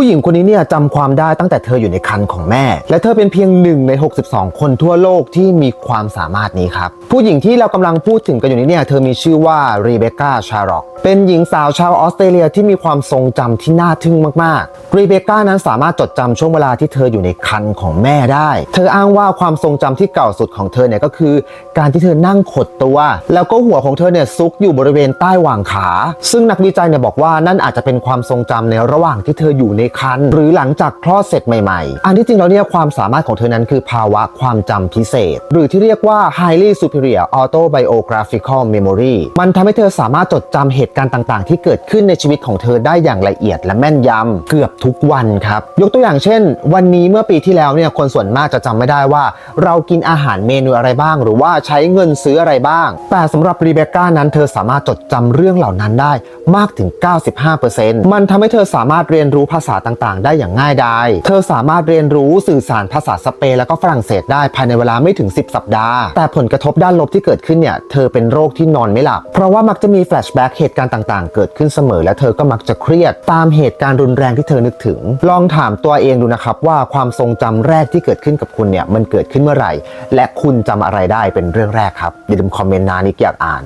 ผู้หญิงคนนี้เนี่ยจำความได้ตั้งแต่เธออยู่ในครรภ์ของแม่ และเธอเป็นเพียงหนึ่งใน 62 คนทั่วโลกที่มีความสามารถนี้ครับผู้หญิงที่เรากำลังพูดถึงกันอยู่นี้เนี่ยเธอมีชื่อว่ารีเบคก้าชาร็อกเป็นหญิงสาวชาวออสเตรเลียที่มีความทรงจำที่น่าทึ่งมากๆ รีเบคก้านั้นสามารถจดจำช่วงเวลาที่เธออยู่ในครรภ์ของแม่ได้ เธออ้างว่าความทรงจำที่เก่าสุดของเธอเนี่ยก็คือ การที่เธอนั่งขดตัว แล้วก็หัวของเธอเนี่ยซุกอยู่บริเวณใต้หว่างขา ซึ่งนักวิจัยเนี่ยบอกว่านั่นอาจจะเป็นความทรงจำในระหว่างที่เธออยู่ในครรภ์หรือหลังจากคลอดเสร็จใหม่ๆ อันที่จริงแล้วเนี่ยความสามารถของเธอนั้นคือภาวะความจำพิเศษ หรือที่เรียกว่า highly superior autobiographical memory มันทำให้เธอสามารถจดจำเหตุการณ์ต่างๆ ที่เกิดขึ้นในชีวิตของเธอได้อย่างละเอียดและแม่นยำเกือบทุกวันครับ ยกตัวอย่างเช่น วันนี้เมื่อปีที่แล้วเนี่ยคนส่วนมากจะจำไม่ได้ว่า เรากินอาหารเมนูอะไรบ้าง หรือว่าใช้เงินซื้ออะไรบ้าง แต่สำหรับรีเบคก้านั้นเธอสามารถจดจำเรื่องเหล่านั้นได้มากถึง 95%มันทำให้เธอสามารถเรียนรู้ภาษาต่างๆ ได้อย่างง่ายดาย เธอสามารถเรียนรู้สื่อสารภาษาสเปนแล้วก็ฝรั่งเศสได้ภายในเวลาไม่ถึง 10 สัปดาห์ แต่ผลกระทบด้านลบที่เกิดขึ้นเนี่ย เธอเป็นโรคที่นอนไม่หลับ เพราะว่ามักจะมีแฟลชแบ็กเหตุการณ์ต่างๆ เกิดขึ้นเสมอ และเธอก็มักจะเครียด ตามเหตุการณ์รุนแรงที่เธอนึกถึง ลองถามตัวเองดูนะครับว่าความทรงจำแรกที่เกิดขึ้นกับคุณเนี่ยมันเกิดขึ้นเมื่อไหร่ และคุณจำอะไรได้เป็นเรื่องแรกครับอย่าลืมคอมเมนต์นานิกอยากอ่าน